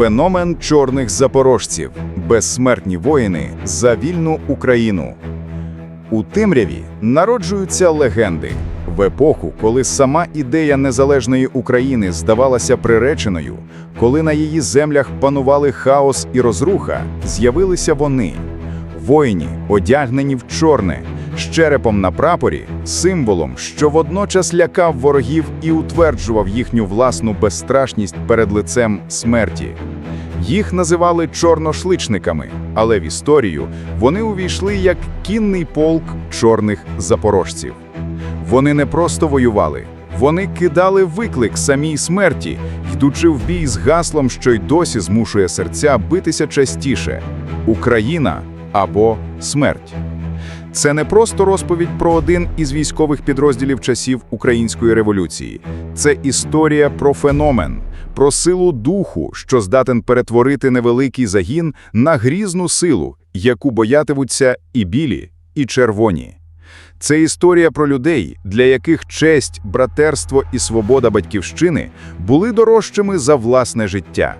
Феномен чорних запорожців. Безсмертні воїни за вільну Україну. У темряві народжуються легенди. В епоху, коли сама ідея незалежної України здавалася приреченою, коли на її землях панували хаос і розруха, з'явилися вони воїні, одягнені в чорне, з черепом на прапорі, символом, що водночас лякав ворогів і утверджував їхню власну безстрашність перед лицем смерті. Їх називали чорношличниками, але в історію вони увійшли як кінний полк чорних запорожців. Вони не просто воювали, вони кидали виклик самій смерті, йдучи в бій з гаслом, що й досі змушує серця битися частіше Україна або смерть. Це не просто розповідь про один із військових підрозділів часів Української революції. Це історія про феномен, про силу духу, що здатен перетворити невеликий загін на грізну силу, яку боятимуться і білі, і червоні. Це історія про людей, для яких честь, братерство і свобода батьківщини були дорожчими за власне життя.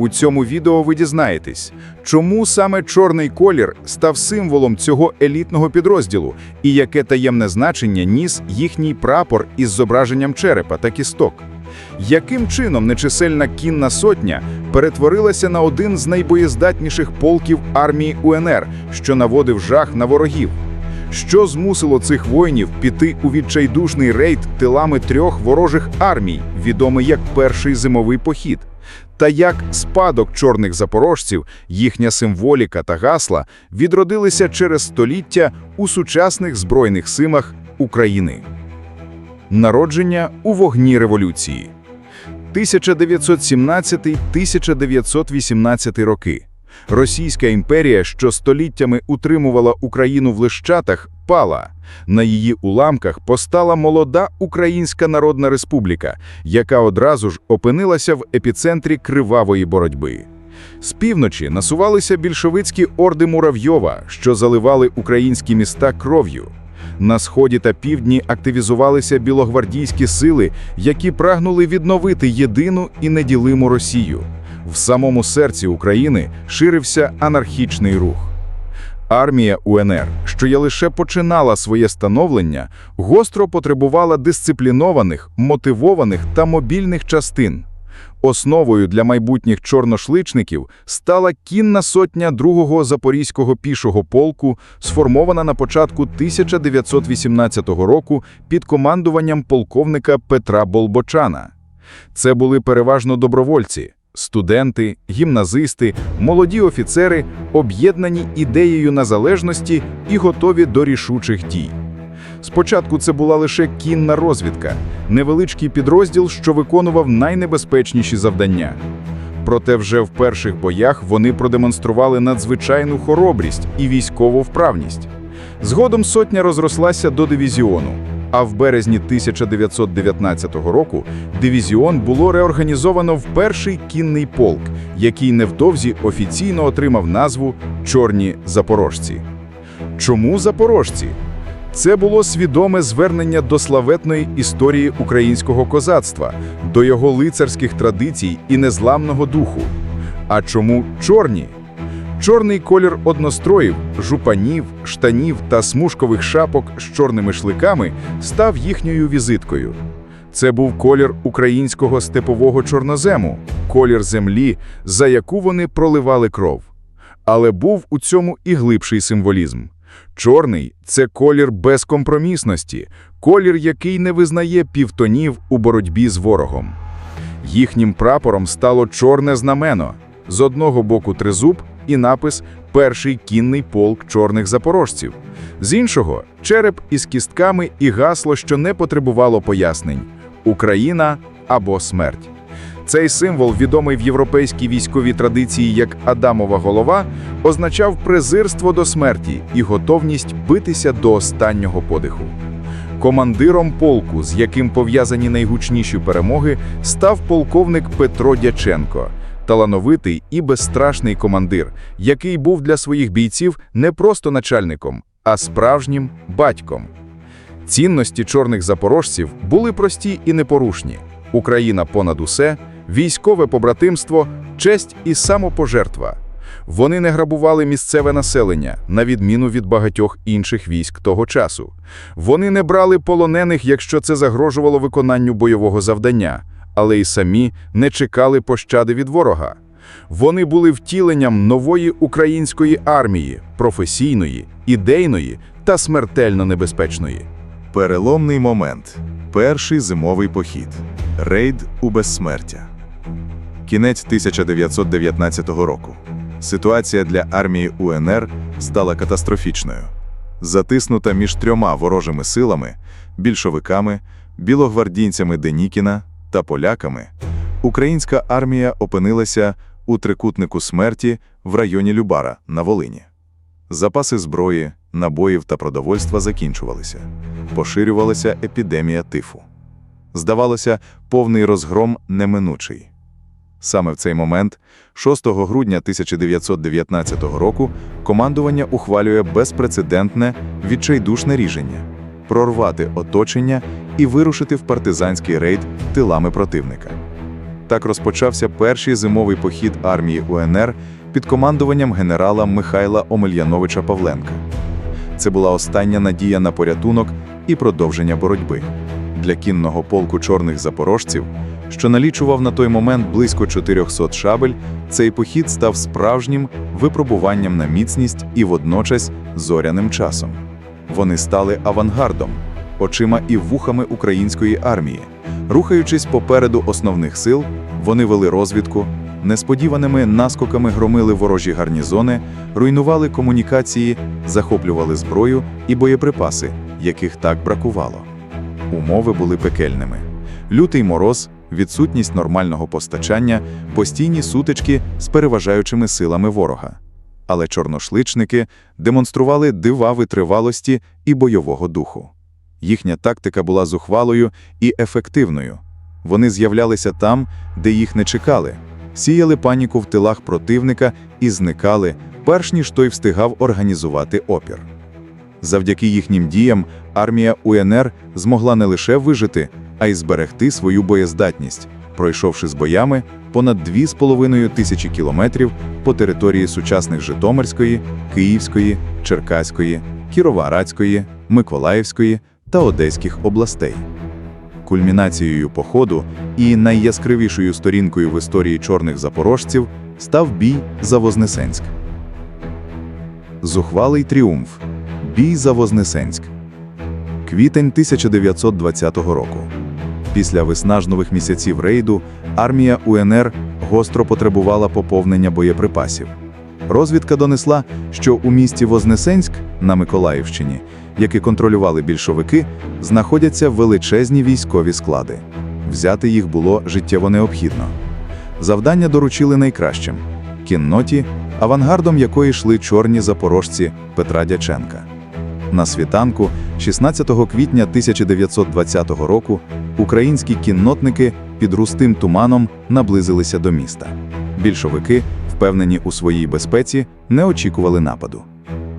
У цьому відео ви дізнаєтесь, чому саме чорний колір став символом цього елітного підрозділу і яке таємне значення ніс їхній прапор із зображенням черепа та кісток. Яким чином нечисельна кінна сотня перетворилася на один з найбоєздатніших полків армії УНР, що наводив жах на ворогів? Що змусило цих воїнів піти у відчайдушний рейд тилами трьох ворожих армій, відомий як перший зимовий похід? Та як спадок чорних запорожців, їхня символіка та гасла відродилися через століття у сучасних збройних силах України. Народження у вогні революції 1917-1918 роки. Російська імперія, що століттями утримувала Україну в лищатах, пала. На її уламках постала молода Українська Народна Республіка, яка одразу ж опинилася в епіцентрі кривавої боротьби. З півночі насувалися більшовицькі орди Муравйова, що заливали українські міста кров'ю. На сході та півдні активізувалися білогвардійські сили, які прагнули відновити єдину і неділиму Росію. В самому серці України ширився анархічний рух. Армія УНР, що я лише починала своє становлення, гостро потребувала дисциплінованих, мотивованих та мобільних частин. Основою для майбутніх чорношличників стала кінна сотня другого запорізького пішого полку, сформована на початку 1918 року під командуванням полковника Петра Болбочана. Це були переважно добровольці. Студенти, гімназисти, молоді офіцери, об'єднані ідеєю незалежності і готові до рішучих дій. Спочатку це була лише кінна розвідка, невеличкий підрозділ, що виконував найнебезпечніші завдання. Проте вже в перших боях вони продемонстрували надзвичайну хоробрість і військову вправність. Згодом сотня розрослася до дивізіону, а в березні 1919 року дивізіон було реорганізовано в перший кінний полк, який невдовзі офіційно отримав назву Чорні запорожці. Чому запорожці? Це було свідоме звернення до славетної історії українського козацтва, до його лицарських традицій і незламного духу. А чому чорні? Чорний колір одностроїв, жупанів, штанів та смужкових шапок з чорними шликами став їхньою візиткою. Це був колір українського степового чорнозему, колір землі, за яку вони проливали кров. Але був у цьому і глибший символізм. Чорний – це колір безкомпромісності, колір, який не визнає півтонів у боротьбі з ворогом. Їхнім прапором стало чорне знамено. З одного боку тризуб і напис «Перший кінний полк чорних запорожців». З іншого – череп із кістками і гасло, що не потребувало пояснень «Україна або смерть». Цей символ, відомий в європейській військовій традиції як Адамова голова, означав презирство до смерті і готовність битися до останнього подиху. Командиром полку, з яким пов'язані найгучніші перемоги, став полковник Петро Дяченко, талановитий і безстрашний командир, який був для своїх бійців не просто начальником, а справжнім батьком. Цінності чорних запорожців були прості і непорушні. Україна понад усе, Військове побратимство, честь і самопожертва. Вони не грабували місцеве населення, на відміну від багатьох інших військ того часу. Вони не брали полонених, якщо це загрожувало виконанню бойового завдання, але й самі не чекали пощади від ворога. Вони були втіленням нової української армії, професійної, ідейної та смертельно небезпечної. Переломний момент. Перший зимовий похід. Рейд у безсмертя. Кінець 1919 року. Ситуація для армії УНР стала катастрофічною. Затиснута між трьома ворожими силами більшовиками, білогвардійцями Денікіна та поляками, українська армія опинилася у трикутнику смерті в районі Любара на Волині. Запаси зброї, набоїв та продовольства закінчувалися. Поширювалася епідемія тифу. Здавалося, повний розгром неминучий. Саме в цей момент, 6 грудня 1919 року, командування ухвалює безпрецедентне, відчайдушне рішення – прорвати оточення і вирушити в партизанський рейд тилами противника. Так розпочався перший зимовий похід армії УНР під командуванням генерала Михайла Омельяновича Павленка. Це була остання надія на порятунок і продовження боротьби. Для кінного полку чорних запорожців, що налічував на той момент близько 400 шабель, цей похід став справжнім випробуванням на міцність і водночас зоряним часом. Вони стали авангардом, очима і вухами української армії. Рухаючись попереду основних сил, вони вели розвідку, несподіваними наскоками громили ворожі гарнізони, руйнували комунікації, захоплювали зброю і боєприпаси, яких так бракувало. Умови були пекельними. Лютий мороз, відсутність нормального постачання, постійні сутички з переважаючими силами ворога. Але чорношличники демонстрували дива витривалості і бойового духу. Їхня тактика була зухвалою і ефективною. Вони з'являлися там, де їх не чекали, сіяли паніку в тилах противника і зникали, перш ніж той встигав організувати опір. Завдяки їхнім діям армія УНР змогла не лише вижити, а й зберегти свою боєздатність, пройшовши з боями понад 2,5 тисячі кілометрів по території сучасних Житомирської, Київської, Черкаської, Кіровоградської, Миколаївської та Одеських областей. Кульмінацією походу і найяскравішою сторінкою в історії чорних запорожців став бій за Вознесенськ. Зухвалий тріумф. Бій за Вознесенськ. Квітень 1920 року. Після виснажливих місяців рейду армія УНР гостро потребувала поповнення боєприпасів. Розвідка донесла, що у місті Вознесенськ на Миколаївщині, які контролювали більшовики, знаходяться величезні військові склади. Взяти їх було життєво необхідно. Завдання доручили найкращим кінноті, авангардом якої йшли чорні запорожці Петра Дяченка. На світанку, 16 квітня 1920 року, українські кіннотники під густим туманом наблизилися до міста. Більшовики, впевнені у своїй безпеці, не очікували нападу.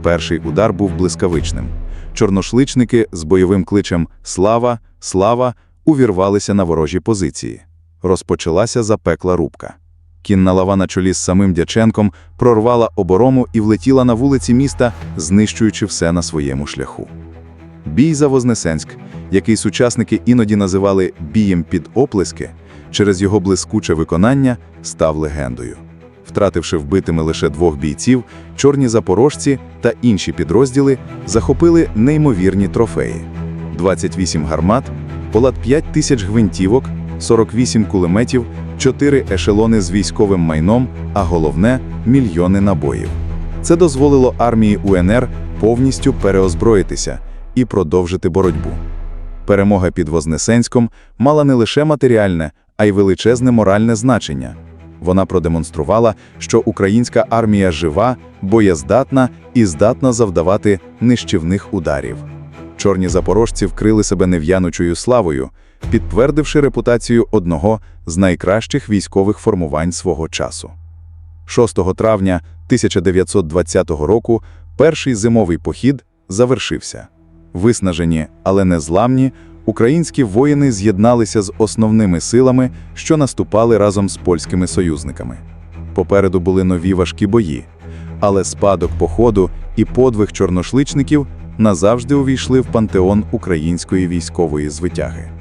Перший удар був блискавичним. Чорношличники з бойовим кличем Слава, слава увірвалися на ворожі позиції. Розпочалася запекла рубка. Кінна лава на чолі з самим Дяченком прорвала оборону і влетіла на вулиці міста, знищуючи все на своєму шляху. Бій за Вознесенськ, який сучасники іноді називали бієм під оплески, через його блискуче виконання став легендою. Втративши вбитими лише двох бійців, чорні запорожці та інші підрозділи захопили неймовірні трофеї: 28 гармат, понад 5 тисяч гвинтівок, 48 кулеметів, 4 ешелони з військовим майном, а головне мільйони набоїв. Це дозволило армії УНР повністю переозброїтися і продовжити боротьбу. Перемога під Вознесенськом мала не лише матеріальне, а й величезне моральне значення. Вона продемонструвала, що українська армія жива, боєздатна і здатна завдавати нищівних ударів. Чорні запорожці вкрили себе нев'янучою славою, підтвердивши репутацію одного з найкращих військових формувань свого часу. 6 травня 1920 року перший зимовий похід завершився. Виснажені, але не зламні, Українські воїни з'єдналися з основними силами, що наступали разом з польськими союзниками. Попереду були нові важкі бої, але спадок походу і подвиг чорношличників назавжди увійшли в пантеон української військової звитяги.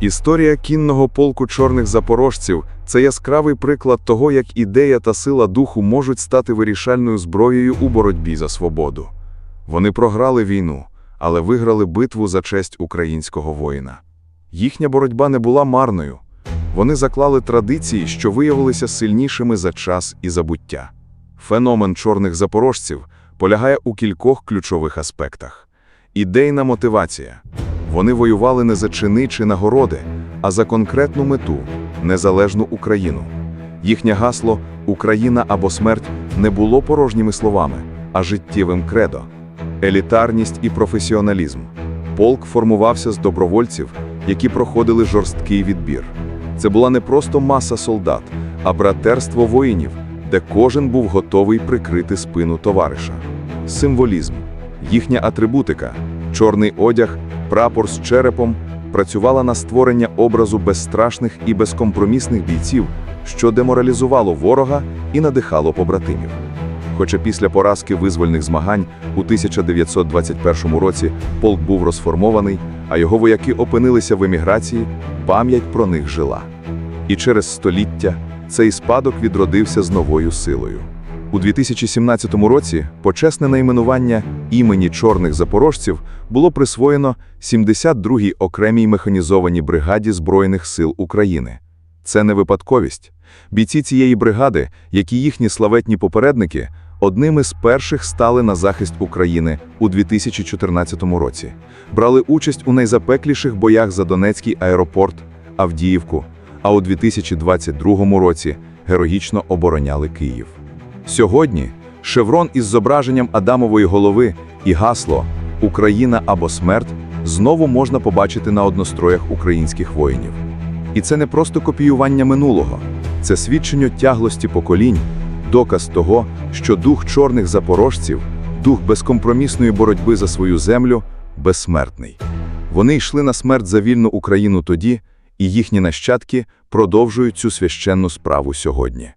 Історія кінного полку чорних запорожців це яскравий приклад того, як ідея та сила духу можуть стати вирішальною зброєю у боротьбі за свободу. Вони програли війну, але виграли битву за честь українського воїна. Їхня боротьба не була марною. Вони заклали традиції, що виявилися сильнішими за час і забуття. Феномен чорних запорожців полягає у кількох ключових аспектах. Ідейна мотивація. Вони воювали не за чини чи нагороди, а за конкретну мету незалежну Україну. Їхнє гасло Україна або смерть не було порожніми словами, а життєвим кредо. Елітарність і професіоналізм. Полк формувався з добровольців, які проходили жорсткий відбір. Це була не просто маса солдат, а братерство воїнів, де кожен був готовий прикрити спину товариша. Символізм. Їхня атрибутика чорний одяг, прапор з черепом працювала на створення образу безстрашних і безкомпромісних бійців, що деморалізувало ворога і надихало побратимів. Хоча після поразки визвольних змагань у 1921 році полк був розформований, а його вояки опинилися в еміграції, пам'ять про них жила. І через століття цей спадок відродився з новою силою. У 2017 році почесне найменування імені чорних запорожців було присвоєно 72-й окремій механізованій бригаді Збройних сил України. Це не випадковість. Бійці цієї бригади, як і їхні славетні попередники, одними з перших стали на захист України у 2014 році. Брали участь у найзапекліших боях за Донецький аеропорт, Авдіївку, а у 2022 році героїчно обороняли Київ. Сьогодні шеврон із зображенням Адамової голови і гасло Україна або смерть знову можна побачити на одностроях українських воїнів. І це не просто копіювання минулого, це свідчення тяглості поколінь, доказ того, що дух чорних запорожців, дух безкомпромісної боротьби за свою землю безсмертний. Вони йшли на смерть за вільну Україну тоді, і їхні нащадки продовжують цю священну справу сьогодні.